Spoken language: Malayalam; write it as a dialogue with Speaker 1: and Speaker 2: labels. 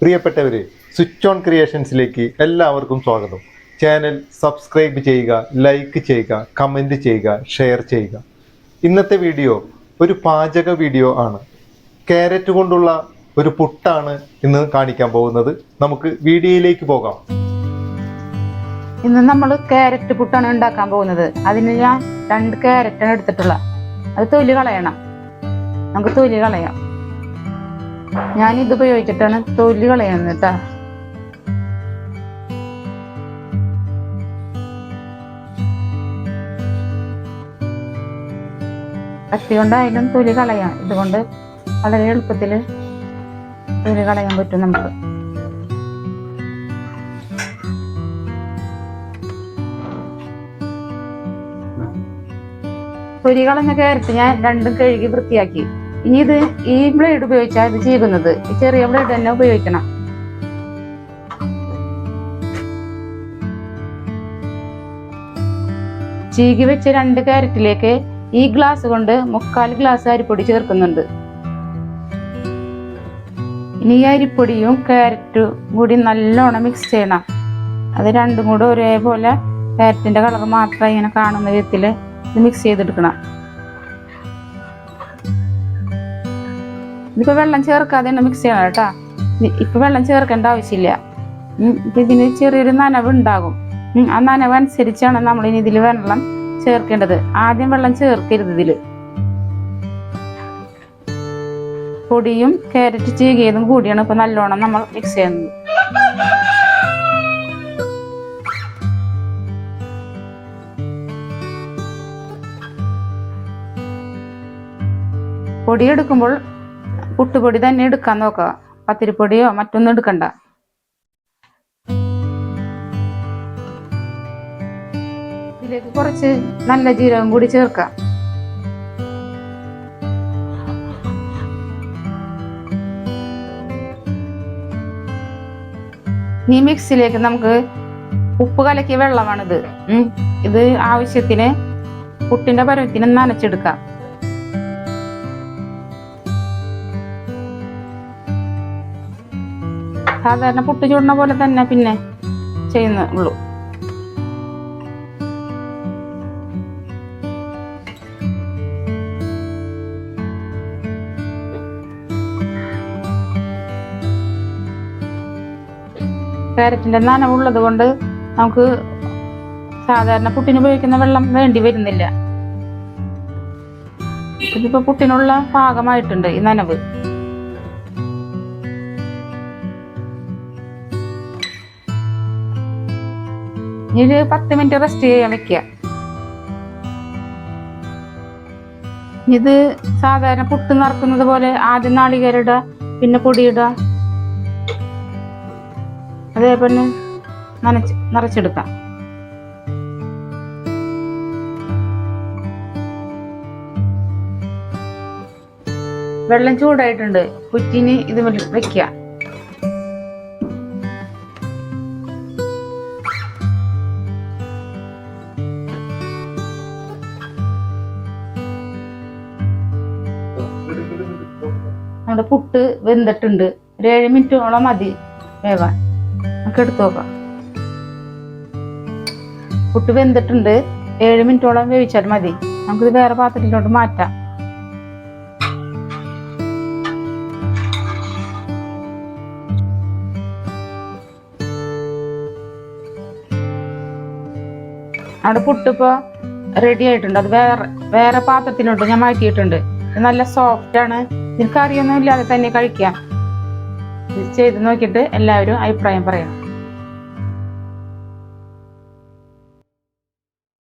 Speaker 1: പ്രിയപ്പെട്ടവരെ സ്വിച്ച് ഓൺ ക്രിയേഷൻസിലേക്ക് എല്ലാവർക്കും സ്വാഗതം. ചാനൽ സബ്സ്ക്രൈബ് ചെയ്യുക ലൈക്ക് ചെയ്യുക കമന്റ് ചെയ്യുക ഷെയർ ചെയ്യുക. ഇന്നത്തെ വീഡിയോ ഒരു പാചക വീഡിയോ ആണ്. ക്യാരറ്റ് കൊണ്ടുള്ള ഒരു പുട്ടാണ് ഇന്ന് കാണിക്കാൻ പോകുന്നത്. നമുക്ക് വീഡിയോയിലേക്ക് പോകാം.
Speaker 2: ഇന്ന് നമ്മൾ ക്യാരറ്റ് പുട്ടാണ് ഉണ്ടാക്കാൻ പോകുന്നത്. അതിന് ഞാൻ രണ്ട് ക്യാരറ്റാണ് എടുത്തിട്ടുള്ളത്. അത് തൊലി കളയണം. നമുക്ക് തൊലി കളയാം. ഞാൻ ഇത് ഉപയോഗിച്ചിട്ടാണ് തൊലി കളയുന്നത് കേട്ടാ കത്തി കൊണ്ടായാലും തൊലി കളയാം. ഇതുകൊണ്ട് വളരെ എളുപ്പത്തിൽ തൊലി കളയാൻ പറ്റും നമുക്ക്. തൊലി കളഞ്ഞ ക്യാരറ്റ് ഞാൻ രണ്ടും കഴുകി വൃത്തിയാക്കി. ഇത് ഈ ബ്ലേഡ് ഉപയോഗിച്ചാൽ ഇത് ചെയ്യുന്നത്. ചെറിയ ബ്ലേഡ് തന്നെ ഉപയോഗിക്കണം. ചീകി വെച്ച രണ്ട് ക്യാരറ്റിലേക്ക് ഈ ഗ്ലാസ് കൊണ്ട് മുക്കാൽ ഗ്ലാസ് അരിപ്പൊടി ചേർക്കുന്നുണ്ട്. ഇനി ഈ അരിപ്പൊടിയും ക്യാരറ്റും കൂടി നല്ലോണം മിക്സ് ചെയ്യണം. അത് രണ്ടും കൂടെ ഒരേപോലെ ക്യാരറ്റിന്റെ കളർ മാത്രം ഇങ്ങനെ കാണുന്ന വിധത്തിൽ ഇത് മിക്സ് ചെയ്തെടുക്കണം. ഇതിപ്പോ വെള്ളം ചേർക്കാതെ തന്നെ മിക്സ് ചെയ്യണം കേട്ടോ. ഇപ്പോൾ വെള്ളം ചേർക്കേണ്ട ആവശ്യമില്ല. ഇതിന് ചെറിയൊരു നനവ് ഉണ്ടാകും. ആ നനവ് അനുസരിച്ചാണ് നമ്മൾ ഇനി ഇതിൽ വെള്ളം ചേർക്കേണ്ടത്. ആദ്യം വെള്ളം ചേർക്കരുത് ഇതിൽ പൊടിയും ക്യാരറ്റ് ചീകിയതും കൂടിയാണ് ഇപ്പൊ നല്ലോണം നമ്മൾ മിക്സ് ചെയ്യുന്നത്. പൊടി എടുക്കുമ്പോൾ പുട്ടുപൊടി തന്നെ എടുക്കാൻ നോക്കുക പത്തിരിപ്പൊടിയോ മറ്റൊന്നും എടുക്കണ്ട. ഇതിലേക്ക് കുറച്ച് നല്ല ജീരകം കൂടി ചേർക്കാം. ഈ മിക്സിലേക്ക് നമുക്ക് ഉപ്പ് കലക്കിയ വെള്ളമാണിത്. ഇത് ആവശ്യത്തിന് പുട്ടിന്റെ പരുവത്തിന് നനച്ചെടുക്കാം. സാധാരണ പുട്ട് ചൂടുന്ന പോലെ തന്നെ പിന്നെ ചെയ്യുന്ന ഉള്ളൂ. കാരറ്റിന്റെ നനവുള്ളത് കൊണ്ട് നമുക്ക് സാധാരണ പുട്ടിന് ഉപയോഗിക്കുന്ന വെള്ളം വേണ്ടി വരുന്നില്ല. ഇതിപ്പോ പുട്ടിനുള്ള പാകമായിട്ടുണ്ട് ഈ നനവ്. ഇനി ഒരു പത്ത് മിനിറ്റ് റെസ്റ്റ് ചെയ്യാൻ വെക്കുക. ഇത് സാധാരണ പുട്ട് നിറക്കുന്നത് പോലെ ആദ്യം നാളികേരിടുക പിന്നെ പൊടിയിടുക അതേപോലെ നനച്ച് നിറച്ചെടുക്കാം വെള്ളം ചൂടായിട്ടുണ്ട്. കുറ്റിന് ഇത് വെക്കുക. നമ്മുടെ പുട്ട് വെന്തിട്ടുണ്ട്. ഒരു ഏഴ് മിനിറ്റോളം മതി വേവാൻ. നമുക്ക് എടുത്തു നോക്കാം. പുട്ട് വെന്തിട്ടുണ്ട്. ഏഴ് മിനിറ്റോളം വേവിച്ചാൽ മതി. നമുക്കിത് വേറെ പാത്രത്തിലോട്ട് മാറ്റാം. നമ്മുടെ പുട്ടിപ്പോ റെഡി ആയിട്ടുണ്ട്. അത് വേറെ വേറെ പാത്രത്തിലോട്ട് ഞാൻ മാറ്റിയിട്ടുണ്ട്. നല്ല സോഫ്റ്റ് ആണ്. ഇതിന് കറിയൊന്നും ഇല്ലാതെ തന്നെ കഴിക്കാം. ചെയ്ത് നോക്കിയിട്ട് എല്ലാവരും അഭിപ്രായം പറയണം